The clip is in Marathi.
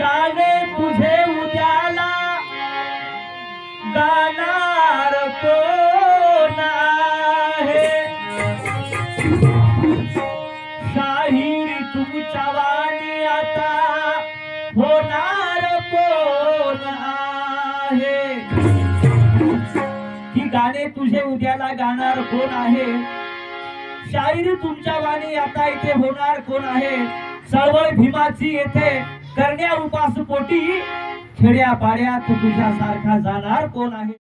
गाने होणार कोण आहे? की गाणे तुझे उद्याला गाणार कोण आहे? शाहीर तुमच्या वाणी आता इथे होणार कोण आहे? चळवळ भीमाची येथे करण्या उपास पोटी खेड्या पाड्यात तुझ्यासारखा जाणार कोण आहे?